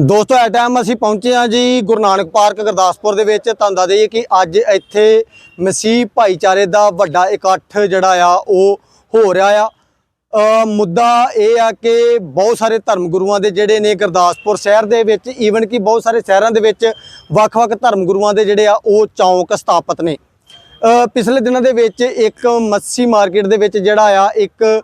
ਦੋਸਤੋ ਇਹ ਟਾਈਮ ਅਸੀਂ ਪਹੁੰਚੇ ਹਾਂ ਜੀ ਗੁਰੂ ਨਾਨਕ ਪਾਰਕ ਗੁਰਦਾਸਪੁਰ ਦੇ ਵਿੱਚ। ਤੁਹਾਨੂੰ ਦੱਸ ਦਈਏ ਕਿ ਅੱਜ ਇੱਥੇ ਮਸੀਹ ਭਾਈਚਾਰੇ ਦਾ ਵੱਡਾ ਇਕੱਠ ਜਿਹੜਾ ਆ, ਉਹ ਹੋ ਰਿਹਾ ਆ। ਮੁੱਦਾ ਇਹ ਆ ਕਿ ਬਹੁਤ ਸਾਰੇ ਧਰਮ ਗੁਰੂਆਂ ਦੇ ਜਿਹੜੇ ਨੇ ਗੁਰਦਾਸਪੁਰ ਸ਼ਹਿਰ ਦੇ ਵਿੱਚ ਈਵਨ ਕਿ ਬਹੁਤ ਸਾਰੇ ਸ਼ਹਿਰਾਂ ਦੇ ਵਿੱਚ ਵੱਖ-ਵੱਖ ਧਰਮ ਗੁਰੂਆਂ ਦੇ ਜਿਹੜੇ ਆ, ਉਹ ਚੌਂਕ ਸਥਾਪਿਤ ਨੇ। ਪਿਛਲੇ ਦਿਨਾਂ ਦੇ ਵਿੱਚ ਇੱਕ ਮੱਸੀ ਮਾਰਕੀਟ ਦੇ ਵਿੱਚ ਜਿਹੜਾ ਆ, ਇੱਕ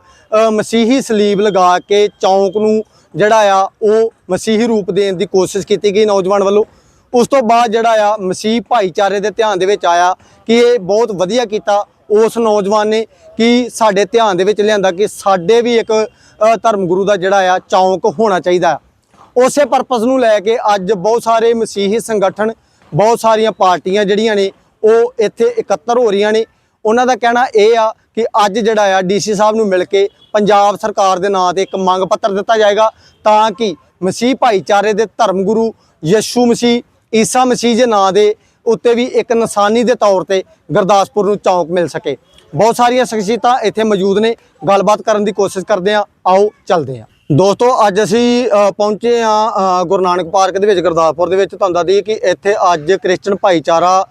ਮਸੀਹੀ ਸਲੀਬ ਲਗਾ ਕੇ ਚੌਂਕ ਨੂੰ ਜਿਹੜਾ ਆ, ਉਹ ਮਸੀਹੀ ਰੂਪ ਦੇਣ ਦੀ ਕੋਸ਼ਿਸ਼ ਕੀਤੀ ਗਈ ਨੌਜਵਾਨ ਵੱਲੋਂ। ਉਸ ਤੋਂ ਬਾਅਦ ਜਿਹੜਾ ਆ, ਮਸੀਹ ਭਾਈਚਾਰੇ ਦੇ ਧਿਆਨ ਦੇ ਵਿੱਚ ਆਇਆ ਕਿ ਇਹ ਬਹੁਤ ਵਧੀਆ ਕੀਤਾ ਉਸ ਨੌਜਵਾਨ ਨੇ ਕਿ ਸਾਡੇ ਧਿਆਨ ਦੇ ਵਿੱਚ ਲਿਆਂਦਾ ਕਿ ਸਾਡੇ ਵੀ ਇੱਕ ਧਰਮ ਗੁਰੂ ਦਾ ਜਿਹੜਾ ਆ, ਚੌਂਕ ਹੋਣਾ ਚਾਹੀਦਾ। ਉਸੇ ਪਰਪਸ ਨੂੰ ਲੈ ਕੇ ਅੱਜ ਬਹੁਤ ਸਾਰੇ ਮਸੀਹੀ ਸੰਗਠਨ, ਬਹੁਤ ਸਾਰੀਆਂ ਪਾਰਟੀਆਂ ਜਿਹੜੀਆਂ ਨੇ ਉਹ ਇੱਥੇ ਇਕੱਤਰ ਹੋ ਰਹੀਆਂ ਨੇ। ਉਹਨਾਂ ਦਾ ਕਹਿਣਾ ਇਹ ਆ ਕਿ ਅੱਜ ਜਿਹੜਾ ਆ ਡੀਸੀ ਸਾਹਿਬ ਨੂੰ ਮਿਲ ਕੇ ਪੰਜਾਬ ਸਰਕਾਰ ਦੇ ਨਾਂ ਤੇ ਇੱਕ ਮੰਗ ਪੱਤਰ ਦਿੱਤਾ ਜਾਏਗਾ ਤਾਂ ਕਿ ਮਸੀਹ ਭਾਈਚਾਰੇ ਦੇ ਧਰਮ ਗੁਰੂ ਯਿਸੂ ਮਸੀਹ, ਈਸਾ ਮਸੀਹ ਦੇ ਨਾਂ ਦੇ ਉੱਤੇ ਵੀ ਇੱਕ ਨਿਸ਼ਾਨੀ ਦੇ ਤੌਰ ਤੇ ਗੁਰਦਾਸਪੁਰ ਨੂੰ ਚੌਂਕ ਮਿਲ ਸਕੇ। ਬਹੁਤ ਸਾਰੀਆਂ ਸ਼ਖਸੀਅਤਾਂ ਇੱਥੇ ਮੌਜੂਦ ਨੇ। ਗੱਲਬਾਤ ਕਰਨ ਦੀ ਕੋਸ਼ਿਸ਼ ਕਰਦੇ ਆ ਆਓ ਚੱਲਦੇ ਆ ਦੋਸਤੋ, ਅੱਜ ਅਸੀਂ ਪਹੁੰਚੇ ਆ ਗੁਰੂ ਨਾਨਕ ਪਾਰਕ ਦੇ ਵਿੱਚ, ਗੁਰਦਾਸਪੁਰ ਦੇ ਵਿੱਚ। ਤੁਹਾਨੂੰ ਦੱਸ ਦਈਏ ਕਿ ਇੱਥੇ ਅੱਜ ਕ੍ਰਿਸਚਨ ਭਾਈਚਾਰਾ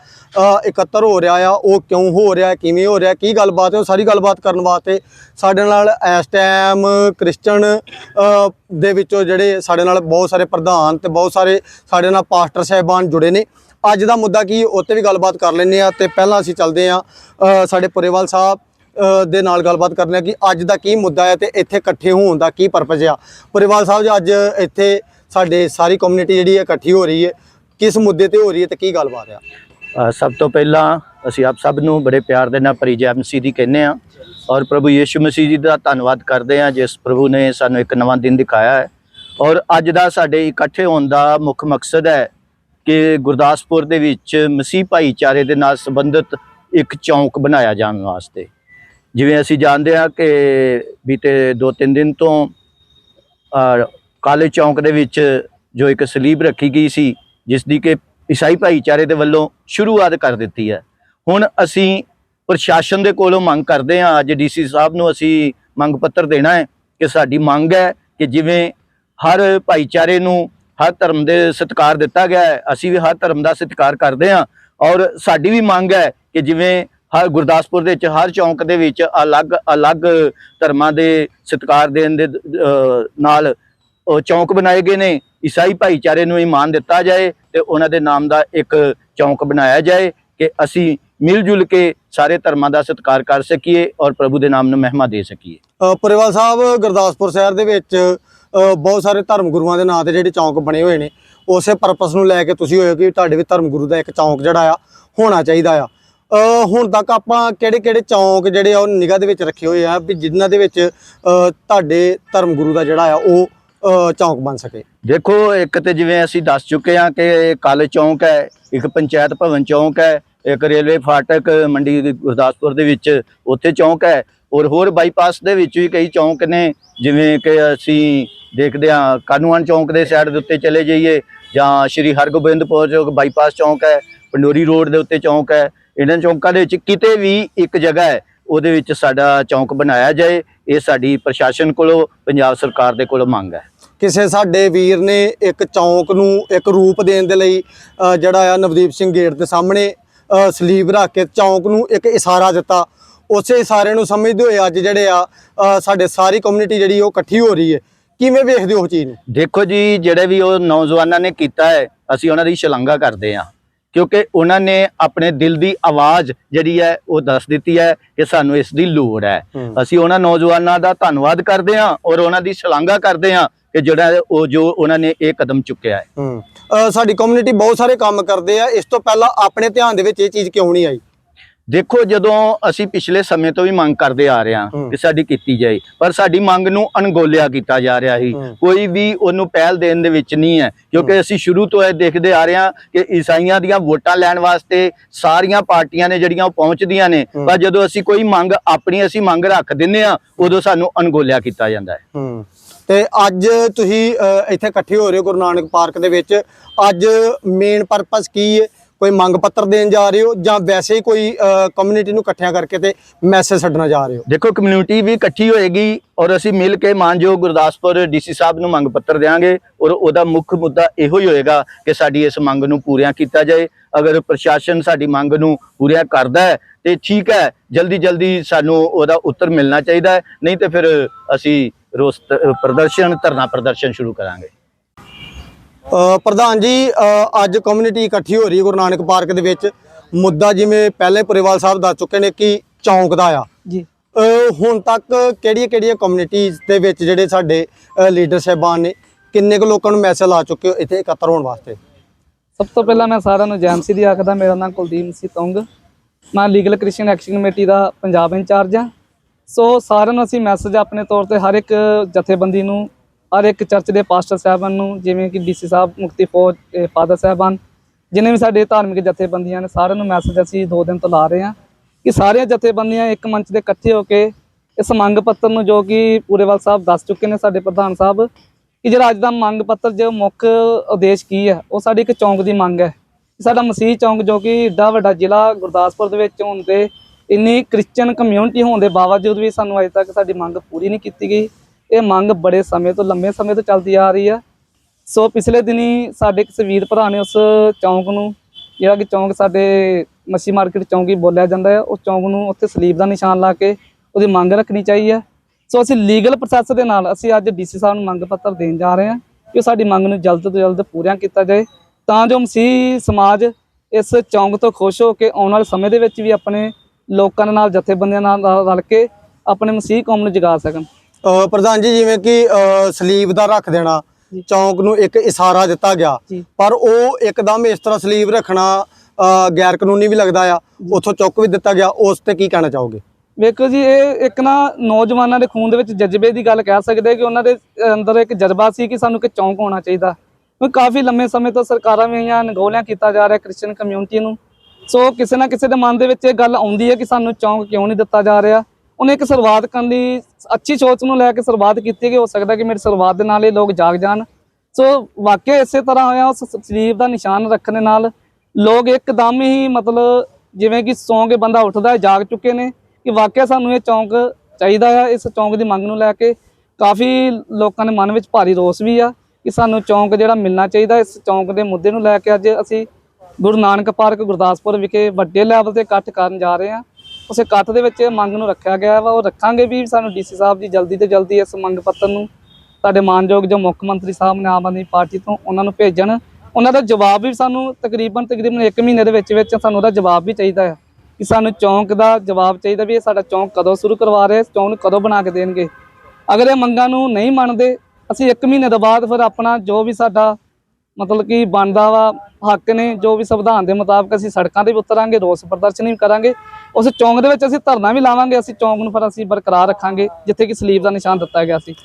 ਇਕੱਤਰ ਹੋ ਰਿਹਾ ਆ। ਉਹ ਕਿਉਂ ਹੋ ਰਿਹਾ, ਕਿਵੇਂ ਹੋ ਰਿਹਾ, ਕੀ ਗੱਲਬਾਤ ਹੈ, ਉਹ ਸਾਰੀ ਗੱਲਬਾਤ ਕਰਨ ਵਾਸਤੇ ਸਾਡੇ ਨਾਲ ਇਸ ਟਾਈਮ ਕ੍ਰਿਸਚਨ ਦੇ ਵਿੱਚੋਂ ਜਿਹੜੇ ਸਾਡੇ ਨਾਲ ਬਹੁਤ ਸਾਰੇ ਪ੍ਰਧਾਨ ਤੇ ਬਹੁਤ ਸਾਰੇ ਸਾਡੇ ਨਾਲ ਪਾਸਟਰ ਸਾਹਿਬਾਨ ਜੁੜੇ ਨੇ। ਅੱਜ ਦਾ ਮੁੱਦਾ ਕੀ ਉੱਤੇ ਵੀ ਗੱਲਬਾਤ ਕਰ ਲੈਂਦੇ ਆ ਤੇ ਪਹਿਲਾਂ ਅਸੀਂ ਚੱਲਦੇ ਆ ਸਾਡੇ ਪੁਰੇਵਾਲ ਸਾਹਿਬ। ਦੇ ਨਾਲ ਗੱਲਬਾਤ ਕਰਨੇ ਆ ਕਿ ਅੱਜ ਦਾ ਕੀ ਮੁੱਦਾ ਹੈ ਤੇ ਇੱਥੇ ਇਕੱਠੇ ਹੋਣ ਦਾ ਕੀ ਪਰਪਸ ਆ। ਪਰਿਵਾਰ ਸਾਹਿਬ ਜੀ, ਅੱਜ ਇੱਥੇ ਸਾਡੇ ਸਾਰੀ ਕਮਿਊਨਿਟੀ ਜਿਹੜੀ ਹੈ ਇਕੱਠੀ ਹੋ ਰਹੀ ਹੈ। ਕਿਸ ਮੁੱਦੇ ਤੇ ਹੋ ਰਹੀ ਹੈ ਤੇ ਕੀ ਗੱਲਬਾਤ ਆ? ਸਭ ਤੋਂ ਪਹਿਲਾਂ ਅਸੀਂ ਆਪ ਸਭ ਨੂੰ ਬੜੇ ਪਿਆਰ ਦੇ ਨਾਲ ਭਰੀ ਜੈ ਮਸੀਹ ਦੀ ਕਹਿੰਦੇ ਆ ਔਰ ਪ੍ਰਭੂ ਯੀਸ਼ੂ ਮਸੀਹ ਜੀ ਦਾ ਧੰਨਵਾਦ ਕਰਦੇ ਆ ਜਿਸ ਪ੍ਰਭੂ ਨੇ ਸਾਨੂੰ ਇੱਕ ਨਵਾਂ ਦਿਨ ਦਿਖਾਇਆ ਹੈ। ਔਰ ਅੱਜ ਦਾ ਸਾਡੇ ਇਕੱਠੇ ਹੋਣ ਦਾ ਮੁੱਖ ਮਕਸਦ ਹੈ ਕਿ ਗੁਰਦਾਸਪੁਰ ਦੇ ਵਿੱਚ ਮਸੀਹ ਭਾਈਚਾਰੇ ਦੇ ਨਾਲ ਸੰਬੰਧਿਤ ਇੱਕ ਚੌਂਕ ਬਣਾਇਆ ਜਾਣ ਵਾਸਤੇ। ਜਿਵੇਂ ਅਸੀਂ ਜਾਣਦੇ ਹਾਂ ਕਿ ਬੀਤੇ 2-3 ਦਿਨ ਤੋਂ ਕਾਲੇ ਚੌਂਕ ਦੇ ਵਿੱਚ ਜੋ ਇੱਕ ਸਲੀਬ ਰੱਖੀ ਗਈ ਸੀ ਜਿਸ ਦੀ ਕਿ ਈਸਾਈ ਭਾਈਚਾਰੇ ਦੇ ਵੱਲੋਂ ਸ਼ੁਰੂਆਤ ਕਰ ਦਿੱਤੀ ਹੈ। ਹੁਣ ਅਸੀਂ ਪ੍ਰਸ਼ਾਸਨ ਦੇ ਕੋਲੋਂ ਮੰਗ ਕਰਦੇ ਹਾਂ, ਅੱਜ ਡੀਸੀ ਸਾਹਿਬ ਨੂੰ ਅਸੀਂ ਮੰਗ ਪੱਤਰ ਦੇਣਾ ਹੈ ਕਿ ਸਾਡੀ ਮੰਗ ਹੈ ਕਿ ਜਿਵੇਂ ਹਰ ਭਾਈਚਾਰੇ ਨੂੰ ਹਰ ਧਰਮ ਦੇ ਸਤਿਕਾਰ ਦਿੱਤਾ ਗਿਆ ਹੈ, ਅਸੀਂ ਵੀ ਹਰ ਧਰਮ ਦਾ ਸਤਿਕਾਰ ਕਰਦੇ ਹਾਂ ਔਰ ਸਾਡੀ ਵੀ ਮੰਗ ਹੈ ਕਿ ਜਿਵੇਂ ਹਰ ਗੁਰਦਾਸਪੁਰ ਦੇ ਵਿੱਚ ਹਰ ਚੌਂਕ ਦੇ ਵਿੱਚ ਅਲੱਗ ਅਲੱਗ ਧਰਮਾਂ ਦੇ ਸਤਿਕਾਰ ਦੇਣ ਦੇ ਨਾਲ ਉਹ ਚੌਂਕ ਬਣਾਏ ਗਏ ਨੇ। ਈਸਾਈ ਭਾਈਚਾਰੇ ਨੂੰ ਇਮਾਨ ਦਿੱਤਾ ਜਾਏ ਤੇ ਉਹਨਾਂ ਦੇ ਨਾਮ ਦਾ ਇੱਕ ਚੌਂਕ ਬਣਾਇਆ ਜਾਏ ਕਿ ਅਸੀਂ ਮਿਲ ਜੁਲ ਕੇ ਸਾਰੇ ਧਰਮਾਂ ਦਾ ਸਤਿਕਾਰ ਕਰ ਸਕੀਏ ਔਰ ਪ੍ਰਭੂ ਦੇ ਨਾਮ ਨੂੰ ਮਹਿਮਾ ਦੇ ਸਕੀਏ। ਅ, ਸਾਹਿਬ ਗੁਰਦਾਸਪੁਰ ਸ਼ਹਿਰ ਦੇ ਵਿੱਚ ਬਹੁਤ ਸਾਰੇ ਧਰਮ ਗੁਰੂਆਂ ਦੇ ਨਾਂ ਤੇ ਜਿਹੜੇ ਚੌਂਕ ਬਣੇ ਹੋਏ ਨੇ ਉਸੇ ਪਰਪਸ ਨੂੰ ਲੈ ਕੇ ਤੁਸੀਂ ਹੋਏ ਕਿ ਤੁਹਾਡੇ ਵੀ ਧਰਮ ਗੁਰੂ ਦਾ ਇੱਕ ਚੌਂਕ ਜਿਹੜਾ ਆ ਹੋਣਾ ਚਾਹੀਦਾ ਆ। ਹੁਣ ਤੱਕ ਆਪਾਂ ਕਿਹੜੇ ਕਿਹੜੇ ਚੌਂਕ ਜਿਹੜੇ ਆ ਉਹ ਨਿਗਾਹ ਦੇ ਵਿੱਚ ਰੱਖੇ ਹੋਏ ਆ ਵੀ ਜਿਨ੍ਹਾਂ ਦੇ ਵਿੱਚ ਤੁਹਾਡੇ ਧਰਮ ਗੁਰੂ ਦਾ ਜਿਹੜਾ ਆ ਉਹ ਚੌਂਕ ਬਣ ਸਕੇ? ਦੇਖੋ, ਇੱਕ ਤੇ ਜਿਵੇਂ ਅਸੀਂ ਦੱਸ ਚੁੱਕੇ ਹਾਂ ਕਿ ਕਾਲੇ ਚੌਂਕ ਹੈ, ਇੱਕ ਪੰਚਾਇਤ ਭਵਨ ਚੌਂਕ ਹੈ, ਇੱਕ ਰੇਲਵੇ ਫਾਟਕ ਮੰਡੀ ਗੁਰਦਾਸਪੁਰ ਦੇ ਵਿੱਚ ਉੱਥੇ ਚੌਂਕ ਹੈ ਔਰ ਹੋਰ ਬਾਈਪਾਸ ਦੇ ਵਿੱਚ ਵੀ ਕਈ ਚੌਂਕ ਨੇ, ਜਿਵੇਂ ਕਿ ਅਸੀਂ ਦੇਖਦੇ ਹਾਂ ਕਾਨੂੰਨ ਚੌਂਕ ਦੇ ਸਾਈਡ ਦੇ ਉੱਤੇ ਚਲੇ ਜਾਈਏ ਜਾਂ ਸ਼੍ਰੀ ਹਰਗੋਬਿੰਦਪੁਰ ਚੌਂਕ ਬਾਈਪਾਸ ਚੌਂਕ ਹੈ, ਪੰਡੋਰੀ ਰੋਡ ਦੇ ਉੱਤੇ ਚੌਂਕ ਹੈ ਇਹਨਾਂ ਚੌਂਕਾਂ ਦੇ ਵਿੱਚ ਕਿਤੇ ਵੀ ਇੱਕ ਜਗ੍ਹਾ ਹੈ ਉਹਦੇ ਵਿੱਚ ਸਾਡਾ ਚੌਂਕ ਬਣਾਇਆ ਜਾਏ ਇਹ ਸਾਡੀ ਪ੍ਰਸ਼ਾਸਨ ਕੋਲੋਂ ਪੰਜਾਬ ਸਰਕਾਰ ਦੇ ਕੋਲੋਂ ਮੰਗ ਹੈ। ਕਿਸੇ ਸਾਡੇ ਵੀਰ ਨੇ ਇੱਕ ਚੌਂਕ ਨੂੰ ਇੱਕ ਰੂਪ ਦੇਣ ਦੇ ਲਈ ਜਿਹੜਾ ਆ ਨਵਦੀਪ ਸਿੰਘ ਗੇਟ ਦੇ ਸਾਹਮਣੇ ਸਲੀਬ ਰੱਖ ਕੇ ਚੌਂਕ ਨੂੰ ਇੱਕ ਇਸ਼ਾਰਾ ਦਿੱਤਾ। ਉਸੇ ਇਸ਼ਾਰੇ ਨੂੰ ਸਮਝਦੇ ਹੋਏ ਅੱਜ ਜਿਹੜੇ ਆ ਸਾਡੇ ਸਾਰੀ ਕਮਿਊਨਿਟੀ ਜਿਹੜੀ ਉਹ ਇਕੱਠੀ ਹੋ ਰਹੀ ਹੈ। ਕਿਵੇਂ ਵੇਖਦੇ ਹੋ ਉਹ ਚੀਜ਼ ਨੂੰ? ਦੇਖੋ ਜੀ ਜਿਹੜੇ ਵੀ ਉਹ ਨੌਜਵਾਨਾਂ ਨੇ ਕੀਤਾ ਹੈ ਅਸੀਂ ਉਹਨਾਂ ਦੀ ਸ਼ਲਾਘਾ ਕਰਦੇ ਹਾਂ। ਕਿਉਂਕਿ ਉਹਨਾਂ ਨੇ ਆਪਣੇ ਦਿਲ ਦੀ ਆਵਾਜ਼ ਜਿਹੜੀ ਹੈ ਉਹ ਦੱਸ ਦਿੱਤੀ ਹੈ ਕਿ ਸਾਨੂੰ ਇਸ ਦੀ ਲੋੜ ਹੈ। ਅਸੀਂ ਉਹਨਾਂ ਨੌਜਵਾਨਾਂ ਦਾ ਧੰਨਵਾਦ ਕਰਦੇ ਹਾਂ ਔਰ ਉਹਨਾਂ ਦੀ ਸ਼ਲਾਘਾ ਕਰਦੇ ਹਾਂ ਕਿ ਜਿਹੜਾ ਉਹ ਜੋ ਉਹਨਾਂ ਨੇ ਇਹ ਕਦਮ ਚੁੱਕਿਆ ਹੈ। ਸਾਡੀ ਕਮਿਊਨਿਟੀ ਬਹੁਤ ਸਾਰੇ ਕੰਮ ਕਰਦੇ ਆ। ਇਸ ਤੋਂ ਪਹਿਲਾਂ ਆਪਣੇ ਧਿਆਨ ਦੇ ਵਿੱਚ ਇਹ ਚੀਜ਼ ਕਿਉਂ ਨਹੀਂ ਆਈ? ਦੇਖੋ ਜਦੋਂ ਅਸੀਂ ਪਿਛਲੇ ਸਮੇਂ ਤੋਂ ਵੀ ਮੰਗ ਕਰਦੇ ਆ ਰਹੇ ਹਾਂ। ਕਿ ਸਾਡੀ ਕੀਤੀ ਜਾਏ ਪਰ ਸਾਡੀ ਮੰਗ ਨੂੰ ਅਣਗੌਲਿਆ ਕੀਤਾ ਜਾ ਰਿਹਾ ਸੀ। ਕੋਈ ਵੀ ਉਹਨੂੰ ਪਹਿਲ ਦੇਣ ਦੇ ਵਿੱਚ ਨਹੀਂ ਹੈ ਕਿਉਂਕਿ ਅਸੀਂ ਸ਼ੁਰੂ ਤੋਂ ਇਹ ਦੇਖਦੇ ਆ ਰਹੇ ਹਾਂ ਕਿ ਈਸਾਈਆਂ ਦੀਆਂ ਵੋਟਾਂ ਲੈਣ ਵਾਸਤੇ ਸਾਰੀਆਂ ਪਾਰਟੀਆਂ ਨੇ ਜਿਹੜੀਆਂ ਉਹ ਪਹੁੰਚਦੀਆਂ ਨੇ। ਪਰ ਜਦੋਂ ਅਸੀਂ ਕੋਈ ਮੰਗ ਆਪਣੀ ਅਸੀਂ ਮੰਗ ਰੱਖ ਦਿੰਦੇ ਆ ਉਦੋਂ ਸਾਨੂੰ ਅਣਗੌਲਿਆ ਕੀਤਾ ਜਾਂਦਾ ਹੈ। ਤੇ ਅੱਜ ਤੁਸੀਂ ਇੱਥੇ ਇਕੱਠੇ ਹੋ ਰਹੇ ਹੋ ਗੁਰੂ ਨਾਨਕ ਪਾਰਕ ਦੇ ਵਿੱਚ। ਅੱਜ ਮੇਨ ਪਰਪਸ ਕੀ ਹੈ? ਕੋਈ ਮੰਗ ਪੱਤਰ ਦੇਣ ਜਾ ਰਹੇ ਹੋ ਜਾਂ ਵੈਸੇ ਹੀ ਕੋਈ ਕਮਿਊਨਿਟੀ ਨੂੰ ਇਕੱਠਿਆਂ ਕਰਕੇ ਤੇ ਮੈਸੇਜ ਛੱਡਣਾ ਜਾ ਰਹੇ ਹੋ? ਦੇਖੋ ਕਮਿਊਨਿਟੀ ਵੀ ਇਕੱਠੀ ਹੋਏਗੀ ਔਰ ਅਸੀਂ ਮਿਲ ਕੇ ਮਾਨਯੋਗ ਗੁਰਦਾਸਪੁਰ ਡੀਸੀ ਸਾਹਿਬ ਨੂੰ ਮੰਗ ਪੱਤਰ ਦੇਵਾਂਗੇ ਔਰ ਉਹਦਾ ਮੁੱਖ ਮੁੱਦਾ ਇਹੋ ਹੀ ਹੋਏਗਾ ਕਿ ਸਾਡੀ ਇਸ ਮੰਗ ਨੂੰ ਪੂਰੀਆਂ ਕੀਤਾ ਜਾਏ। ਅਗਰ ਪ੍ਰਸ਼ਾਸਨ ਸਾਡੀ ਮੰਗ ਨੂੰ ਪੂਰੀਆਂ ਕਰਦਾ ਹੈ, ਤੇ ਠੀਕ ਹੈ, ਜਲਦੀ ਜਲਦੀ ਸਾਨੂੰ ਉਹਦਾ ਉੱਤਰ ਮਿਲਣਾ ਚਾਹੀਦਾ ਹੈ। ਨਹੀਂ ਤੇ ਫਿਰ ਅਸੀਂ ਰੋਸ ਪ੍ਰਦਰਸ਼ਨ, ਧਰਨਾ ਪ੍ਰਦਰਸ਼ਨ ਸ਼ੁਰੂ ਕਰਾਂਗੇ। ਪ੍ਰਧਾਨ ਜੀ ਅੱਜ ਕਮਿਊਨਿਟੀ ਇਕੱਠੀ ਹੋ ਰਹੀ ਹੈ ਗੁਰੂ ਨਾਨਕ ਪਾਰਕ ਦੇ ਵਿੱਚ। ਮੁੱਦਾ ਜਿਵੇਂ ਪਹਿਲੇ ਪੁਰੇਵਾਲ ਸਾਹਿਬ ਦੱਸ ਚੁੱਕੇ ਨੇ ਕਿ ਚੌਂਕ ਦਾ ਆ। ਜੀ। ਹੁਣ ਤੱਕ ਕਿਹੜੀਆਂ ਕਿਹੜੀਆਂ ਕਮਿਊਨਿਟੀਜ਼ ਦੇ ਵਿੱਚ ਜਿਹੜੇ ਸਾਡੇ ਲੀਡਰ ਸਾਹਿਬਾਨ ਨੇ ਕਿੰਨੇ ਕੁ ਲੋਕਾਂ ਨੂੰ ਮੈਸੇਜ ਲਾ ਚੁੱਕੇ ਹੋ ਇੱਥੇ ਇਕੱਤਰ ਹੋਣ ਵਾਸਤੇ? ਸਭ ਤੋਂ ਪਹਿਲਾਂ ਮੈਂ ਸਾਰਿਆਂ ਨੂੰ ਜੈਮਸੀ ਦੀ ਆਖਦਾ ਮੇਰਾ ਨਾਮ ਕੁਲਦੀਪ ਸਿੰਘ ਤੁੰਗ। ਮੈਂ ਲੀਗਲ ਕ੍ਰਿਸਚੀਅਨ ਐਕਸ਼ਨ ਕਮੇਟੀ ਦਾ ਪੰਜਾਬ ਇੰਚਾਰਜ ਹਾਂ। ਸੋ ਸਾਰਿਆਂ ਨੂੰ ਅਸੀਂ ਮੈਸੇਜ ਆਪਣੇ ਤੌਰ ਤੇ ਹਰ ਇੱਕ ਜਥੇਬੰਦੀ ਨੂੰ ਹਰ ਇੱਕ ਚਰਚ ਦੇ ਪਾਸਟਰ ਸਾਹਿਬਾਨ ਨੂੰ, ਜਿਵੇਂ ਕਿ ਡੀਸੀ ਸਾਹਿਬ, ਮੁਕਤੀ ਫੌਜ ਫਾਦਰ ਸਾਹਿਬਾਨ, ਜਿਨੇ ਵੀ ਸਾਡੇ ਧਾਰਮਿਕ ਜਥੇਬੰਦੀਆਂ ਨੇ, ਸਾਰਿਆਂ ਨੂੰ ਮੈਸੇਜ ਅਸੀਂ ਦੋ ਦਿਨ ਤੋਂ ਲਾ ਰਹੇ ਹਾਂ ਕਿ ਸਾਰੀਆਂ ਜਥੇਬੰਦੀਆਂ ਇੱਕ ਮੰਚ ਦੇ ਇਕੱਠੇ ਹੋ ਕੇ ਇਸ ਮੰਗ ਪੱਤਰ ਨੂੰ, ਜੋ ਕਿ ਪੂਰੇਵਾਲ ਸਾਹਿਬ ਦੱਸ ਚੁੱਕੇ ਨੇ ਸਾਡੇ ਪ੍ਰਧਾਨ ਸਾਹਿਬ, ਕਿ ਜਿਹੜਾ ਅੱਜ ਦਾ ਮੰਗ ਪੱਤਰ, ਜੋ ਮੁੱਖ ਉਦੇਸ਼ ਕੀ ਹੈ, ਉਹ ਸਾਡੀ ਇੱਕ ਚੌਂਕ ਦੀ ਮੰਗ ਹੈ। ਸਾਡਾ ਮਸੀਹ ਚੌਂਕ, ਜੋ ਕਿ ਏਡਾ ਵੱਡਾ ਜ਼ਿਲ੍ਹਾ ਗੁਰਦਾਸਪੁਰ ਦੇ ਵਿੱਚ ਹੋਣ ਤੇ ਇੰਨੀ ਕ੍ਰਿਸਚੀਅਨ ਕਮਿਊਨਿਟੀ ਹੋਣ ਦੇ ਬਾਵਜੂਦ ਵੀ ਸਾਨੂੰ ਅਜੇ ਤੱਕ ਸਾਡੀ ਮੰਗ ਪੂਰੀ ਨਹੀਂ ਕੀਤੀ ਗਈ। ਇਹ ਮੰਗ ਬੜੇ ਸਮੇਂ ਤੋਂ, ਲੰਮੇ ਸਮੇਂ ਤੋਂ ਚੱਲਦੀ ਆ ਰਹੀ ਆ। ਸੋ ਪਿਛਲੇ ਦਿਨੀ ਸਾਡੇ ਕਿਸੇ ਵੀਰ ਭਰਾ ਨੇ ਉਸ ਚੌਂਕ ਨੂੰ, ਜਿਹੜਾ ਕਿ ਚੌਂਕ ਸਾਡੇ ਮੱਛੀ ਮਾਰਕੀਟ ਚੌਂਕ ਹੀ ਬੋਲਿਆ ਜਾਂਦਾ ਹੈ ਉਸ ਚੌਂਕ ਨੂੰ ਉੱਥੇ ਸਲੀਬ ਦਾ ਨਿਸ਼ਾਨ ਲਾ ਕੇ ਉਹਦੀ ਮੰਗ ਰੱਖਣੀ ਚਾਹੀਏ ਹੈ ਸੋ ਅਸੀਂ ਲੀਗਲ ਪ੍ਰੋਸੈਸ ਦੇ ਨਾਲ ਅਸੀਂ ਅੱਜ ਡੀਸੀ ਸਾਹਿਬ ਨੂੰ ਮੰਗ ਪੱਤਰ ਦੇਣ ਜਾ ਰਹੇ ਹਾਂ ਕਿ ਉਹ ਸਾਡੀ ਮੰਗ ਨੂੰ ਜਲਦ ਤੋਂ ਜਲਦ ਪੂਰੀਆਂ ਕੀਤਾ ਜਾਏ। ਤਾਂ ਜੋ ਮਸੀਹ ਸਮਾਜ ਇਸ ਚੌਂਕ ਤੋਂ ਖੁਸ਼ ਹੋ ਕੇ ਆਉਣ ਵਾਲੇ ਸਮੇਂ ਦੇ ਵਿੱਚ ਵੀ ਆਪਣੇ ਲੋਕਾਂ ਦੇ ਨਾਲ, ਜਥੇਬੰਦੀਆਂ ਨਾਲ ਰਲ- ਰਲ ਕੇ ਆਪਣੇ ਮਸੀਹ ਕੌਮ ਨੂੰ ਜਗਾ ਸਕਣ। ਪ੍ਰਧਾਨ ਜੀ ਜਿਵੇਂ ਕਿ ਸਲੀਬ ਦਾ ਰੱਖ ਦੇਣਾ। ਚੌਂਕ ਨੂੰ ਇੱਕ ਇਸ਼ਾਰਾ ਦਿੱਤਾ ਗਿਆ। ਪਰ ਉਹ ਇੱਕਦਮ ਇਸ ਤਰ੍ਹਾਂ ਸਲੀਬ ਰੱਖਣਾ ਗੈਰ ਕਾਨੂੰਨੀ ਵੀ ਲੱਗਦਾ ਆ। ਉਥੋਂ ਚੁੱਕ ਵੀ ਦਿੱਤਾ ਗਿਆ। ਉਸ ਤੇ ਕੀ ਕਹਿਣਾ ਚਾਹੋਗੇ? ਵੇਖੋ ਜੀ ਇਹ ਇੱਕ ਨਾ ਨੌਜਵਾਨਾਂ ਦੇ ਖੂਨ ਦੇ ਵਿੱਚ ਜਜ਼ਬੇ ਦੀ ਗੱਲ ਕਹਿ ਸਕਦੇ ਕਿ ਉਹਨਾਂ ਦੇ ਅੰਦਰ ਇੱਕ ਜਜ਼ਬਾ ਸੀ ਕਿ ਸਾਨੂੰ ਕਿ ਚੌਂਕ ਹੋਣਾ ਚਾਹੀਦਾ। ਕਿਉਂਕਿ ਕਾਫੀ ਲੰਮੇ ਸਮੇਂ ਤੋਂ ਸਰਕਾਰਾਂ ਵੀ ਆਈਆਂ ਨਗੋਲਿਆਂ ਕੀਤਾ ਜਾ ਰਿਹਾ ਕ੍ਰਿਸਚੀਅਨ ਕਮਿਊਨਿਟੀ ਨੂੰ। ਸੋ ਕਿਸੇ ਨਾ ਕਿਸੇ ਦੇ ਮਨ ਦੇ ਵਿੱਚ ਇਹ ਗੱਲ ਆਉਂਦੀ ਹੈ ਕਿ ਸਾਨੂੰ ਚੌਂਕ ਕਿਉਂ ਨਹੀਂ ਦਿੱਤਾ ਜਾ ਰਿਹਾ? ਉਹਨੇ ਇੱਕ ਸ਼ੁਰੂਆਤ ਕਰਨ ਦੀ ਅੱਛੀ ਸੋਚ ਨੂੰ ਲੈ ਕੇ ਸ਼ੁਰੂਆਤ ਕੀਤੀ ਕਿ ਹੋ ਸਕਦਾ ਕਿ ਮੇਰੀ ਸ਼ੁਰੂਆਤ ਦੇ ਨਾਲ ਇਹ ਲੋਕ ਜਾਗ ਜਾਣ। ਸੋ ਵਾਕਿਆ ਇਸੇ ਤਰ੍ਹਾਂ ਹੋਇਆ, ਉਸ ਸ਼ਰੀਰ ਦਾ ਨਿਸ਼ਾਨ ਰੱਖਣ ਦੇ ਨਾਲ ਲੋਕ ਇੱਕਦਮ ਹੀ ਮਤਲਬ ਜਿਵੇਂ ਕਿ ਸੌਂ ਕੇ ਬੰਦਾ ਉੱਠਦਾ ਜਾਗ ਚੁੱਕੇ ਨੇ ਕਿ ਵਾਕਿਆ ਸਾਨੂੰ ਇਹ ਚੌਂਕ ਚਾਹੀਦਾ ਆ। ਇਸ ਚੌਂਕ ਦੀ ਮੰਗ ਨੂੰ ਲੈ ਕੇ ਕਾਫੀ ਲੋਕਾਂ ਦੇ ਮਨ ਵਿੱਚ ਭਾਰੀ ਰੋਸ ਵੀ ਆ ਕਿ ਸਾਨੂੰ ਚੌਂਕ ਜਿਹੜਾ ਮਿਲਣਾ ਚਾਹੀਦਾ। ਇਸ ਚੌਂਕ ਦੇ ਮੁੱਦੇ ਨੂੰ ਲੈ ਕੇ ਅੱਜ ਅਸੀਂ ਗੁਰੂ ਨਾਨਕ ਪਾਰਕ ਗੁਰਦਾਸਪੁਰ ਵਿਖੇ ਵੱਡੇ ਲੈਵਲ ਤੇ ਇਕੱਠ ਕਰਨ ਜਾ ਰਹੇ ਹਾਂ। ਉਸ ਇਕੱਠ ਦੇ ਵਿੱਚ ਇਹ ਮੰਗ ਨੂੰ ਰੱਖਿਆ ਗਿਆ ਵਾ, ਉਹ ਰੱਖਾਂਗੇ ਵੀ ਸਾਨੂੰ ਡੀਸੀ ਸਾਹਿਬ ਜੀ ਜਲਦੀ ਤੋਂ ਜਲਦੀ ਇਸ ਮੰਗ ਪੱਤਰ ਨੂੰ ਸਾਡੇ ਮਾਨਯੋਗ ਜੋ ਮੁੱਖ ਮੰਤਰੀ ਸਾਹਿਬ ਨੇ ਆਮ ਆਦਮੀ ਪਾਰਟੀ ਤੋਂ ਉਹਨਾਂ ਨੂੰ ਭੇਜਣ, ਉਹਨਾਂ ਦਾ ਜਵਾਬ ਵੀ ਸਾਨੂੰ ਤਕਰੀਬਨ ਤਕਰੀਬਨ 1 ਮਹੀਨੇ ਦੇ ਵਿੱਚ ਵਿੱਚ ਸਾਨੂੰ ਉਹਦਾ ਜਵਾਬ ਵੀ ਚਾਹੀਦਾ ਹੈ ਕਿ ਸਾਨੂੰ ਚੌਂਕ ਦਾ ਜਵਾਬ ਚਾਹੀਦਾ ਵੀ ਇਹ ਸਾਡਾ ਚੌਂਕ ਕਦੋਂ ਸ਼ੁਰੂ ਕਰਵਾ ਰਹੇ, ਚੌਂਕ ਨੂੰ ਕਦੋਂ ਬਣਾ ਕੇ ਦੇਣਗੇ। ਅਗਰ ਇਹ ਮੰਗਾਂ ਨੂੰ ਨਹੀਂ ਮੰਨਦੇ, ਅਸੀਂ 1 ਮਹੀਨੇ ਤੋਂ ਬਾਅਦ ਫਿਰ ਆਪਣਾ ਜੋ ਵੀ ਸਾਡਾ ਮਤਲਬ ਕਿ ਬਣਦਾ ਵਾ ਹੱਕ ਨੇ ਜੋ ਵੀ ਸੰਵਿਧਾਨ ਦੇ ਮੁਤਾਬਕ ਅਸੀਂ ਸੜਕਾਂ ਤੇ ਵੀ ਉਤਰਾਂਗੇ ਰੋਸ ਪ੍ਰਦਰਸ਼ਨ ਵੀ ਕਰਾਂਗੇ ਉਸ ਚੌਂਕ ਦੇ ਵਿੱਚ ਅਸੀਂ ਧਰਨਾ ਵੀ ਲਾਵਾਂਗੇ ਅਸੀਂ ਚੌਂਕ ਨੂੰ ਫਿਰ ਅਸੀਂ ਬਰਕਰਾਰ ਰੱਖਾਂਗੇ ਜਿੱਥੇ ਕਿ ਸਲੀਬ ਦਾ ਨਿਸ਼ਾਨ ਦਿੱਤਾ ਗਿਆ ਸੀ।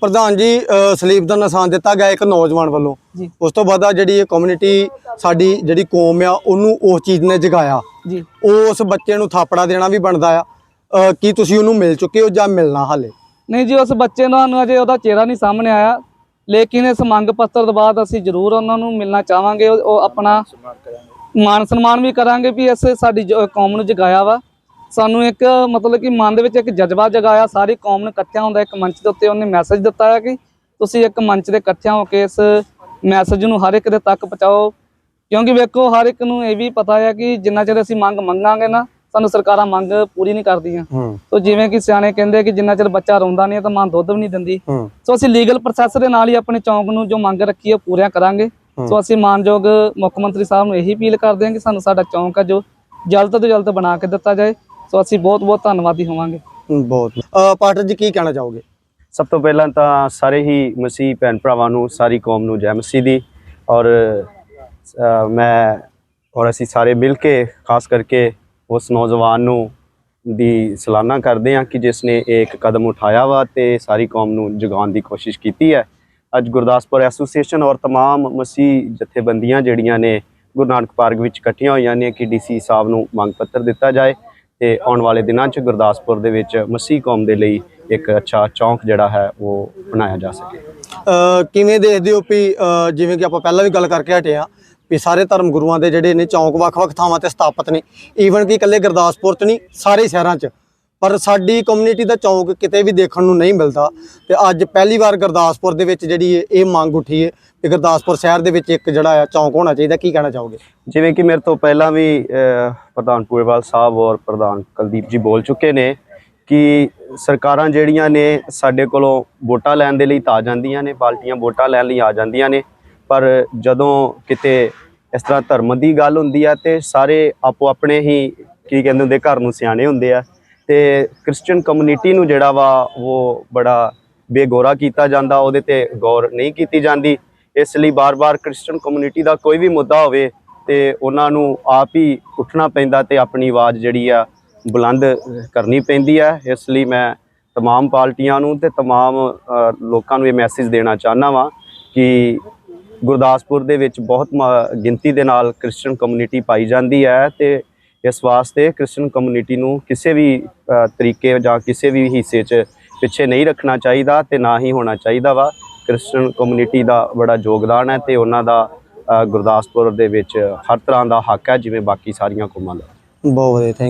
ਪ੍ਰਧਾਨ ਜੀ ਸਲੀਬ ਦਾ ਨਿਸ਼ਾਨ ਦਿੱਤਾ ਗਿਆ ਇੱਕ ਨੌਜਵਾਨ ਵੱਲੋਂ। ਉਸ ਤੋਂ ਬਾਅਦ ਜਿਹੜੀ ਇਹ ਕਮਿਊਨਿਟੀ ਸਾਡੀ ਜਿਹੜੀ ਕੌਮ ਆ ਉਹਨੂੰ ਉਸ ਚੀਜ਼ ਨੇ ਜਗਾਇਆ। ਜੀ। ਉਸ ਬੱਚੇ ਨੂੰ ਥਾਪੜਾ ਦੇਣਾ ਵੀ ਬਣਦਾ ਆ। ਕੀ ਤੁਸੀਂ ਉਹਨੂੰ ਮਿਲ ਚੁੱਕੇ ਹੋ ਜਾਂ ਮਿਲਣਾ ਹਾਲੇ? ਨਹੀਂ ਜੀ ਉਸ ਬੱਚੇ ਨੂੰ ਸਾਨੂੰ ਅਜੇ ਉਹਦਾ ਚਿਹਰਾ ਨਹੀਂ ਸਾਹਮਣੇ ਆਇਆ। ਲੇਕਿਨ ਇਸ ਮੰਗ ਪੱਤਰ ਤੋਂ ਬਾਅਦ ਅਸੀਂ ਜ਼ਰੂਰ ਉਹਨਾਂ ਨੂੰ ਮਿਲਣਾ ਚਾਹਾਂਗੇ ਉਹ ਆਪਣਾ ਮਾਨ ਸਨਮਾਨ ਵੀ ਕਰਾਂਗੇ ਵੀ ਇਸ ਸਾਡੀ ਕੌਮ ਨੂੰ ਜਗਾਇਆ ਵਾ। ਸਾਨੂੰ ਇੱਕ ਮਤਲਬ ਕਿ ਮਨ ਦੇ ਵਿੱਚ ਇੱਕ ਜਜ਼ਬਾ ਜਗਾਇਆ ਸਾਰੀ ਕੌਮ ਨੂੰ ਇਕੱਠਿਆਂ ਹੁੰਦਾ ਇੱਕ ਮੰਚ ਦੇ ਉੱਤੇ ਉਹਨੇ ਮੈਸੇਜ ਦਿੱਤਾ ਹੈ ਕਿ ਤੁਸੀਂ ਇੱਕ ਮੰਚ ਦੇ ਇਕੱਠਿਆਂ ਹੋ ਕੇ ਇਸ ਮੈਸੇਜ ਨੂੰ ਹਰ ਇੱਕ ਦੇ ਤੱਕ ਪਹੁੰਚਾਓ। ਕਿਉਂਕਿ ਵੇਖੋ ਹਰ ਇੱਕ ਨੂੰ ਇਹ ਵੀ ਪਤਾ ਹੈ ਕਿ ਜਿੰਨਾ ਚਿਰ ਅਸੀਂ ਮੰਗ ਮੰਗਾਂਗੇ ਨਾ ਸਾਨੂੰ ਸਰਕਾਰਾਂ ਮੰਗ ਪੂਰੀ ਨਹੀਂ ਕਰਦੀਆਂ। ਸੋ ਜਿਵੇਂ ਕਿ ਸਿਆਣੇ ਕਹਿੰਦੇ ਕਿ ਜਿੰਨਾ ਚਿਰ ਬੱਚਾ ਰੋਂਦਾ ਨਹੀਂ ਤਾਂ ਮਾਂ ਦੁੱਧ ਵੀ ਨਹੀਂ ਦਿੰਦੀ। ਸੋ ਅਸੀਂ ਲੀਗਲ ਪ੍ਰੋਸੈਸ ਦੇ ਨਾਲ ਹੀ ਆਪਣੇ ਚੌਂਕ ਨੂੰ ਜੋ ਮੰਗ ਰੱਖੀ ਹੈ ਪੂਰੀਆਂ ਕਰਾਂਗੇ। ਸੋ ਅਸੀਂ ਮਾਨਯੋਗ ਮੁੱਖ ਮੰਤਰੀ ਸਾਹਿਬ ਨੂੰ ਇਹੀ ਅਪੀਲ ਕਰਦੇ ਹਾਂ ਕਿ ਸਾਨੂੰ ਸਾਡਾ ਚੌਂਕ ਹੈ ਜੋ ਜਲਦ ਤੋਂ ਜਲਦ ਬਣਾ ਕੇ ਦਿੱਤਾ ਜਾਏ। ਸੋ ਅਸੀਂ ਬਹੁਤ ਬਹੁਤ ਧੰਨਵਾਦੀ ਹੋਵਾਂਗੇ। ਬਹੁਤ। ਅ, ਪਾਟਰ ਜੀ ਕੀ ਕਹਿਣਾ ਚਾਹੋਗੇ? ਸਭ ਤੋਂ ਪਹਿਲਾਂ ਤਾਂ ਸਾਰੇ ਹੀ ਮਸੀਹ ਭੈਣ ਭਰਾਵਾਂ ਨੂੰ ਸਾਰੀ ਕੌਮ ਨੂੰ ਜੈ ਮਸੀਹ ਦੀ। ਔਰ ਮੈਂ ਔਰ ਅਸੀਂ ਸਾਰੇ ਮਿਲ ਕੇ ਖਾਸ ਕਰਕੇ ਉਸ ਨੌਜਵਾਨ ਨੂੰ ਦੀ ਸਲਾਨਾ ਕਰਦੇ ਹਾਂ ਕਿ ਜਿਸ ਨੇ ਇਹ ਇੱਕ ਕਦਮ ਉਠਾਇਆ ਵਾ ਤੇ ਸਾਰੀ ਕੌਮ ਨੂੰ ਜਗਾਉਣ ਦੀ ਕੋਸ਼ਿਸ਼ ਕੀਤੀ ਹੈ ਅੱਜ ਗੁਰਦਾਸਪੁਰ ਐਸੋਸੀਏਸ਼ਨ ਔਰ तमाम ਮਸੀਹ ਜਥੇਬੰਦੀਆਂ ਜਿਹੜੀਆਂ ਨੇ ਗੁਰੂ ਨਾਨਕ ਪਾਰਕ ਵਿੱਚ ਇਕੱਠੀਆਂ ਹੋਈਆਂ ਨੇ ਕਿ ਡੀਸੀ ਸਾਹਿਬ ਨੂੰ ਮੰਗ ਪੱਤਰ ਦਿੱਤਾ ਜਾਏ ਤੇ ਆਉਣ ਵਾਲੇ ਦਿਨਾਂ 'ਚ ਗੁਰਦਾਸਪੁਰ ਦੇ ਵਿੱਚ ਮਸੀਹ ਕੌਮ ਦੇ ਲਈ ਇੱਕ ਅੱਛਾ ਚੌਂਕ ਜਿਹੜਾ ਹੈ ਉਹ ਬਣਾਇਆ ਜਾ ਸਕੇ ਅ, ਕਿਵੇਂ ਦੇਖਦੇ ਹੋ ਵੀ ਅ, ਜਿਵੇਂ ਕਿ ਆਪਾਂ ਪਹਿਲਾਂ ਵੀ ਗੱਲ ਕਰਕੇ ਹਟੇ ਆ ਵੀ ਸਾਰੇ ਧਰਮ ਗੁਰੂਆਂ ਦੇ ਜਿਹੜੇ ਨੇ ਚੌਂਕ ਵੱਖ-ਵੱਖ ਥਾਵਾਂ ਤੇ ਸਥਾਪਿਤ ਨੇ। ਈਵਨ ਕਿ ਇਕੱਲੇ ਗੁਰਦਾਸਪੁਰ 'ਚ ਨਹੀਂ, ਸਾਰੇ ਸ਼ਹਿਰਾਂ 'ਚ। ਪਰ ਸਾਡੀ ਕਮਿਊਨਿਟੀ ਦਾ ਚੌਂਕ ਕਿਤੇ ਵੀ ਦੇਖਣ ਨੂੰ ਨਹੀਂ ਮਿਲਦਾ। ਤੇ ਅੱਜ ਪਹਿਲੀ ਵਾਰ ਗੁਰਦਾਸਪੁਰ ਦੇ ਵਿੱਚ ਜਿਹੜੀ ਇਹ- ਇਹ ਮੰਗ ਉੱਠੀ ਹੈ ਕਿ ਗੁਰਦਾਸਪੁਰ ਸ਼ਹਿਰ ਦੇ ਵਿੱਚ ਇੱਕ ਜਿਹੜਾ ਆ ਚੌਂਕ ਹੋਣਾ ਚਾਹੀਦਾ। ਕੀ ਕਹਿਣਾ ਚਾਹੋਗੇ? ਜਿਵੇਂ ਕਿ ਮੇਰੇ ਤੋਂ ਪਹਿਲਾਂ ਵੀ ਪ੍ਰਧਾਨ ਪੂਰੇਵਾਲ ਸਾਹਿਬ ਔਰ ਪ੍ਰਧਾਨ ਕੁਲਦੀਪ ਜੀ ਬੋਲ ਚੁੱਕੇ ਨੇ ਕਿ ਸਰਕਾਰਾਂ ਜਿਹੜੀਆਂ ਨੇ ਸਾਡੇ ਕੋਲੋਂ ਵੋਟਾਂ ਲੈਣ ਦੇ ਲਈ ਤਾਂ ਆ ਜਾਂਦੀਆਂ ਨੇ, ਪਾਰਟੀਆਂ ਵੋਟਾਂ ਲੈਣ ਲਈ ਆ ਜਾਂਦੀਆਂ ਨੇ। ਪਰ ਜਦੋਂ ਕਿਤੇ ਇਸ ਤਰ੍ਹਾਂ ਧਰਮ ਦੀ ਗੱਲ ਹੁੰਦੀ ਆ ਤੇ ਸਾਰੇ ਆਪੋ ਆਪਣੇ ਹੀ ਕੀ ਕਹਿੰਦੇ ਹੁੰਦੇ ਘਰ ਨੂੰ ਸਿਆਣੇ ਹੁੰਦੇ ਆ ਤੇ ਕ੍ਰਿਸਚੀਅਨ ਕਮਿਊਨਿਟੀ ਨੂੰ ਜਿਹੜਾ ਵਾ ਉਹ ਬੜਾ ਬੇਗੋਰਾ ਕੀਤਾ ਜਾਂਦਾ ਉਹਦੇ ਤੇ ਗੌਰ ਨਹੀਂ ਕੀਤੀ ਜਾਂਦੀ ਇਸ ਲਈ ਬਾਰ-ਬਾਰ ਕ੍ਰਿਸਚੀਅਨ ਕਮਿਊਨਿਟੀ ਦਾ ਕੋਈ ਵੀ ਮੁੱਦਾ ਹੋਵੇ ਤੇ ਉਹਨਾਂ ਨੂੰ ਆਪ ਹੀ ਉੱਠਣਾ ਪੈਂਦਾ ਤੇ ਆਪਣੀ ਆਵਾਜ਼ ਜਿਹੜੀ ਆ ਬੁਲੰਦ ਕਰਨੀ ਪੈਂਦੀ ਹੈ ਇਸ ਲਈ ਮੈਂ तमाम ਪਾਰਟੀਆਂ ਨੂੰ ਤੇ तमाम ਅ, ਲੋਕਾਂ ਨੂੰ ਇਹ ਮੈਸੇਜ ਦੇਣਾ ਚਾਹੁੰਦਾ ਵਾਂ ਕਿ ਗੁਰਦਾਸਪੁਰ ਦੇ ਵਿੱਚ ਬਹੁਤ ਮ- ਗਿਣਤੀ ਦੇ ਨਾਲ ਕ੍ਰਿਸਚੀਅਨ ਕਮਿਊਨਿਟੀ ਪਾਈ ਜਾਂਦੀ ਹੈ ਤੇ ਇਸ ਵਾਸਤੇ ਕ੍ਰਿਸਚੀਅਨ ਕਮਿਊਨਿਟੀ ਨੂੰ ਕਿਸੇ ਵੀ ਤਰੀਕੇ ਜਾਂ ਕਿਸੇ ਵੀ ਹਿੱਸੇ 'ਚ ਪਿੱਛੇ ਨਹੀਂ ਰੱਖਣਾ ਚਾਹੀਦਾ ਤੇ ਨਾ ਹੀ ਹੋਣਾ ਚਾਹੀਦਾ ਵਾ। ਕ੍ਰਿਸਚੀਅਨ ਕਮਿਊਨਿਟੀ ਦਾ ਬੜਾ ਯੋਗਦਾਨ ਹੈ ਤੇ ਉਹਨਾਂ ਦਾ ਗੁਰਦਾਸਪੁਰ ਦੇ ਵਿੱਚ ਹਰ ਤਰ੍ਹਾਂ ਦਾ ਹੱਕ ਹੈ ਜਿਵੇਂ ਬਾਕੀ ਸਾਰੀਆਂ ਕੌਮਾਂ ਦਾ। ਬਹੁਤ ਵਧੀਆ